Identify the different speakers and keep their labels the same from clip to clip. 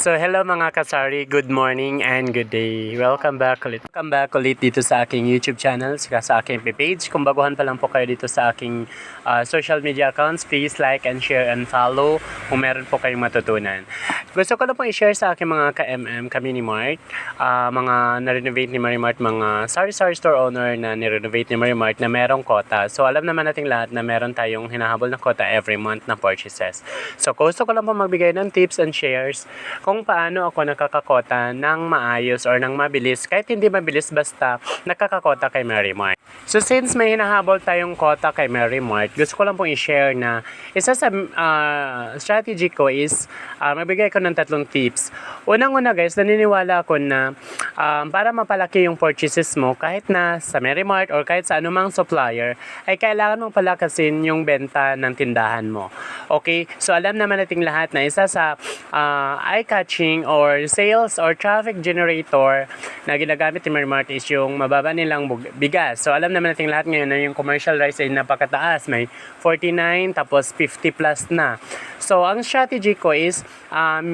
Speaker 1: So hello mga kasari, good morning and good day. Welcome back ulit. Welcome back ulit dito sa aking YouTube channel, saka sa aking page. Kung baguhan pa lang po kayo dito sa aking ah, social media accounts, please like and share and follow kung meron po kayong matutunan. Gusto ko lang po i-share sa aking mga ka-MM, ka-mini mart, ah, mga na-renovate ni Marimart, mga sari-sari store owner na ni-renovate ni Marimart na merong kota. So alam naman nating lahat na meron tayong hinahabol na kota every month na purchases. So gusto ko lang po magbigay ng tips and shares kung paano ako nakakakota ng maayos or ng mabilis kahit hindi mabilis basta nakakakota kay Mary Mart. So since may hinahabol tayong kota kay Mary Mart, gusto ko lang pong i-share na isa sa ah, strategy ko is ah, magbigay ko ng tatlong tips. Unang-una guys, naniniwala ako na um, para mapalaki yung purchases mo kahit na sa Mary Mart or kahit sa anumang supplier ay kailangan mong palakasin yung benta ng tindahan mo. Okay? So alam naman nating lahat na isa sa ah, eye-catching or sales or traffic generator na ginagamit ni Mary Mart is yung mababa nilang bigas. So alam naman nating lahat ngayon na yung commercial rice ay napakataas. May 49 tapos 50 plus na. So ang strategy ko is um,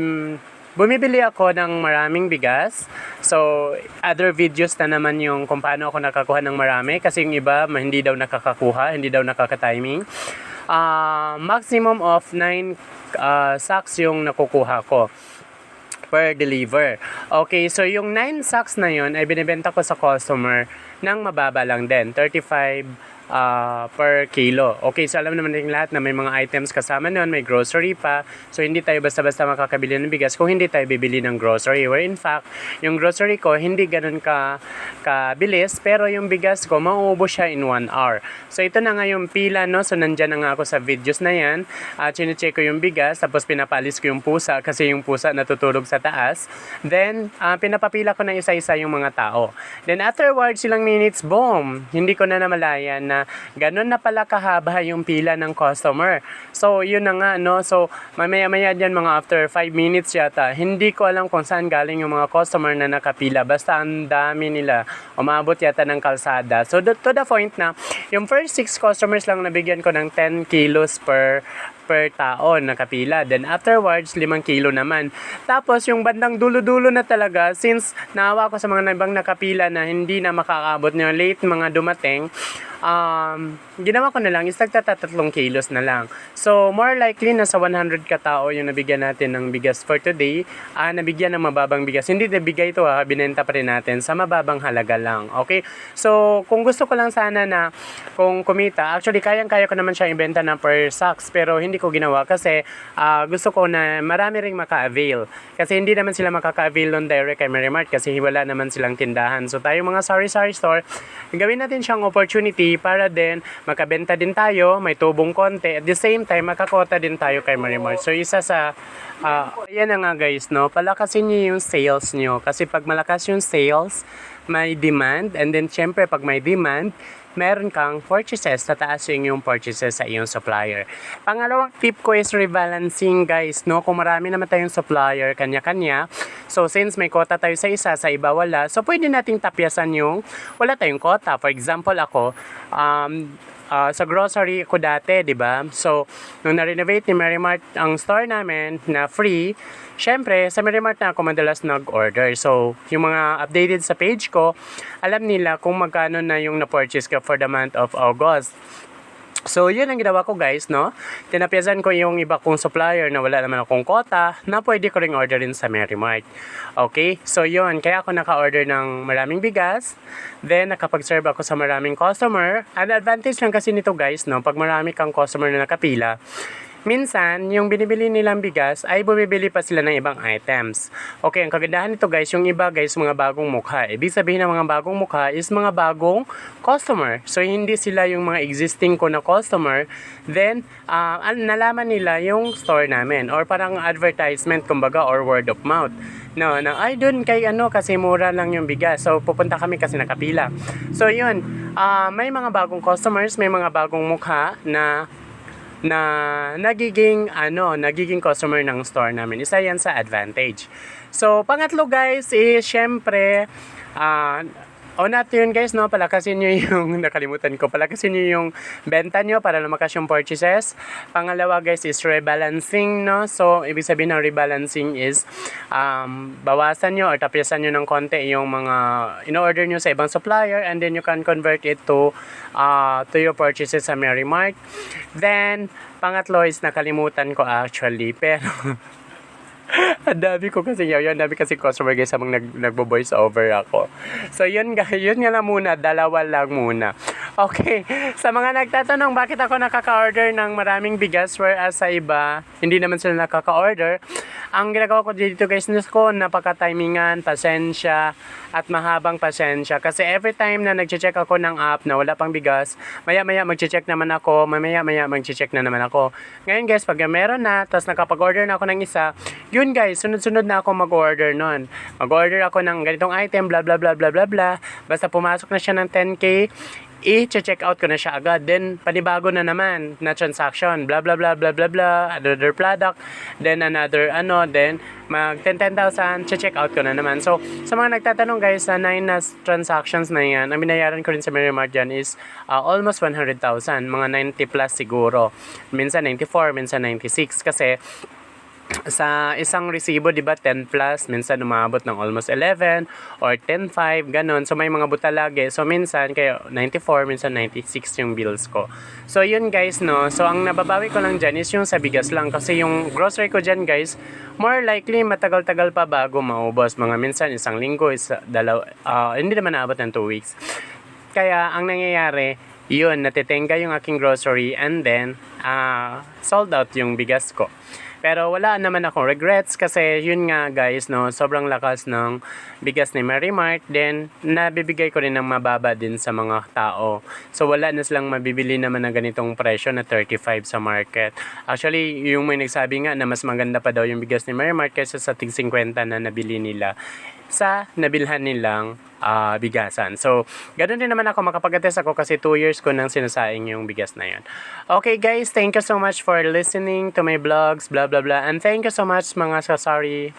Speaker 1: bumibili ako ng maraming bigas. So, other videos na naman yung kung paano ako nakakuha ng marami kasi yung iba hindi daw nakakakuha, hindi daw nakaka-timing. Ah, maximum of 9 ah, sacks yung nakukuha ko per deliver. Okay, so yung 9 sacks na yun ay binibenta ko sa customer ng mababa lang din, 35 ah, per kilo. Okay, so alam naman natin lahat na may mga items kasama nun, may grocery pa. So hindi tayo basta-basta makakabili ng bigas kung hindi tayo bibili ng grocery. Where in fact, yung grocery ko hindi ganun ka kabilis, pero yung bigas ko mauubos siya in 1 hour. So ito na nga yung pila, no? So nandyan na nga ako sa videos na yan. At chinecheck ko yung bigas, tapos pinapalis ko yung pusa kasi yung pusa natutulog sa taas. Then, ah, pinapapila ko na isa-isa yung mga tao. Then afterwards, ilang minutes, boom! Hindi ko na namalayan na ganun na pala kahaba yung pila ng customer. So, yun na nga, no? So, mamaya-maya dyan, mga after 5 minutes yata, hindi ko alam kung saan galing yung mga customer na nakapila. Basta ang dami nila. Umabot yata ng kalsada. So, to the point na, yung first 6 customers lang nabigyan ko ng 10 kilos per per tao nakapila. Then afterwards, 5 kilo naman. Tapos yung bandang dulo-dulo na talaga, since naawa ko sa mga ibang nakapila na hindi na makakaabot na late mga dumating, um, ginawa ko na lang is nagtatatlong kilos na lang. So, more likely, nasa 100 katao yung nabigyan natin ng bigas for today. Ah, nabigyan ng mababang bigas. Hindi nabigay ito ha, binenta pa rin natin sa mababang halaga lang. Okay? So, kung gusto ko lang sana na kung kumita, actually, kayang-kaya ko naman siya ibenta na per sacks, pero hindi ko ginawa kasi ah, gusto ko na marami ring maka-avail. Kasi hindi naman sila makaka-avail nun direct kay Marimart kasi wala naman silang tindahan. So, tayo mga sari-sari store, gawin natin siyang opportunity para din makabenta din tayo, may tubong konti. At the same time, makakota din tayo kay Marimart. So, isa sa, ah, yan na nga guys, no? Palakasin niyo yung sales niyo. Kasi pag malakas yung sales, may demand. And then, syempre, pag may demand, meron kang purchases, tataas yung yung purchases sa iyong supplier. Pangalawang tip ko is rebalancing guys, no? Kung marami naman tayong supplier, kanya-kanya, so since may quota tayo sa isa, sa iba wala, so pwede nating tapyasan yung wala tayong quota. For example, ako, um, ah, sa grocery ko dati, di ba? So, nung na-renovate ni Marimart ang store namin na free, syempre, sa Marimart na ako madalas nag-order. So, yung mga updated sa page ko, alam nila kung magkano na yung na-purchase ko for the month of August. So, yun ang ginawa ko guys, no? Tinapyasan ko yung iba kong supplier na wala naman akong quota na pwede ko ring orderin sa Merrimart. Okay? So, yun. Kaya ako naka-order ng maraming bigas. Then, nakapag-serve ako sa maraming customer. Ang advantage lang kasi nito guys, no? Pag marami kang customer na nakapila, Minsan, yung binibili nilang bigas ay bumibili pa sila ng ibang items. Okay, ang kagandahan nito guys, yung iba guys, mga bagong mukha. Ibig sabihin ng mga bagong mukha is mga bagong customer. So, hindi sila yung mga existing ko na customer. Then, al- nalaman nila yung store namin. Or parang advertisement, kumbaga, or word of mouth. No, na, ay doon kay ano, kasi mura lang yung bigas. So, pupunta kami kasi nakapila. So, yun. ah, may mga bagong customers, may mga bagong mukha na na nagiging ano, nagiging customer ng store namin. Isa 'yan sa advantage. So, pangatlo guys is syempre ah, O not yun guys, no? Palakasin nyo yung, nakalimutan ko, palakasin nyo yung benta nyo para lumakas yung purchases. Pangalawa guys is rebalancing, no? So, ibig sabihin ng rebalancing is um, bawasan nyo or tapiasan nyo ng konti yung mga in-order nyo sa ibang supplier and then you can convert it to uh, to your purchases sa Mary Mart. Then, pangatlo is nakalimutan ko actually, pero ang dami ko kasi yun, ang dami kasi customer guys habang nag, nagbo-voice over ako. So yun guys, yun nga lang muna, dalawa lang muna. Okay, sa mga nagtatanong bakit ako nakaka-order ng maraming bigas whereas sa iba, hindi naman sila nakaka-order. Ang ginagawa ko dito guys, nus ko, napaka-timingan, pasensya, at mahabang pasensya. Kasi every time na nag-check ako ng app na wala pang bigas, maya-maya mag-check naman ako, mamaya-maya mag-check na naman ako. Ngayon guys, pag meron na, tapos nakapag-order na ako ng isa, yun guys, sunod-sunod na ako mag-order nun. Mag-order ako ng ganitong item, bla bla bla bla bla bla. Basta pumasok na siya ng 10k, i-check out ko na siya agad. Then, panibago na naman na transaction. Blah, blah, blah, blah, blah, blah. Another product. Then, another, ano, then, mag 10,000, check out ko na naman. So, sa mga nagtatanong guys, sa 9 na transactions na yan, ang binayaran ko rin sa Mart dyan is uh, almost 100,000. Mga 90 plus siguro. Minsan 94, minsan 96. Kasi, sa isang resibo, di ba, 10 plus, minsan umabot ng almost 11 or 10.5, ganun. So, may mga buta lagi. So, minsan, kaya 94, minsan 96 yung bills ko. So, yun guys, no. So, ang nababawi ko lang dyan is yung sa bigas lang. Kasi yung grocery ko dyan, guys, more likely, matagal-tagal pa bago maubos. Mga minsan, isang linggo, isa, dalaw, ah, hindi naman naabot ng 2 weeks. Kaya, ang nangyayari, yun, natitenga yung aking grocery and then, ah, sold out yung bigas ko. Pero wala naman akong regrets kasi yun nga guys, no, sobrang lakas ng bigas ni Mary Mart. Then, nabibigay ko rin ng mababa din sa mga tao. So, wala na silang mabibili naman ng ganitong presyo na 35 sa market. Actually, yung may nagsabi nga na mas maganda pa daw yung bigas ni Mary Mart kaysa sa tig 50 na nabili nila sa nabilhan nilang ah, bigasan. So, ganun din naman ako, makapag-attest ako kasi 2 years ko nang sinasaing yung bigas na yun. Okay guys, thank you so much for listening to my vlogs, blah blah blah. And thank you so much mga sorry